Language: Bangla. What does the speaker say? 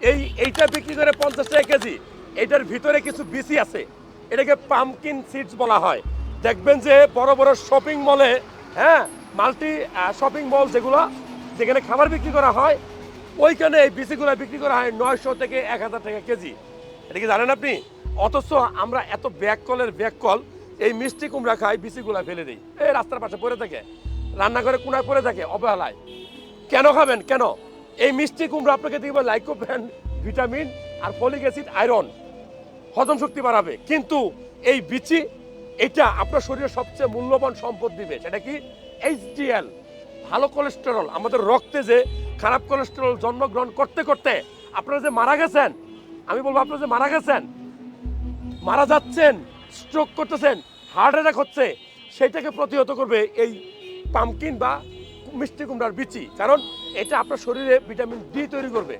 এই, এইটা বিক্রি করে পঞ্চাশ টাকা কেজি। এটার ভিতরে কিছু বিসি আছে। এটাকে পামকিন সিডস বলা হয়। দেখবেন যে বড় বড় শপিং মলে হ্যাঁ মাল্টি শপিং মল যেগুলো, যেখানে খাবার বিক্রি করা হয়, ওইখানে এই বিসিগুলো বিক্রি করা হয় নয়শো থেকে এক হাজার টাকা কেজি। এটা কি জানেন আপনি? অথচ আমরা এত ব্যাক কলের ব্যাক কল এই মিষ্টি কুমড়া খাই বিসিগুলা ফেলে দিই। এই রাস্তার পাশে পড়ে থাকে। রান্নাঘরে কোনায় পড়ে থাকে, অবহেলায়। কেন খাবেন? কেন? এই মিষ্টি কুমড়া আপনাকে দেখবে লাইকোপেন ভিটামিন আর ফলিক অ্যাসিড, আয়রন। হজম শক্তি বাড়াবে। কিন্তু এই বিচি, এটা আপনার শরীরের সবচেয়ে মূল্যবান সম্পদ দিবে। সেটা কি? এইচডিএল ভালো কোলেস্টেরল আমাদের রক্তে যে খারাপ কোলেস্টেরল জন্মগ্রহণ করতে করতে আপনারা যে মারা গেছেন, আমি বলব আপনারা যে মারা গেছেন, মারা যাচ্ছেন স্ট্রোক করতেছেন হার্ট অ্যাটাক হচ্ছে সেইটাকে প্রতিহত করবে এই পামকিন বা মিষ্টি কুমড়ার বিচি কারণ এটা আপনার শরীরে ভিটামিন ডি তৈরি করবে।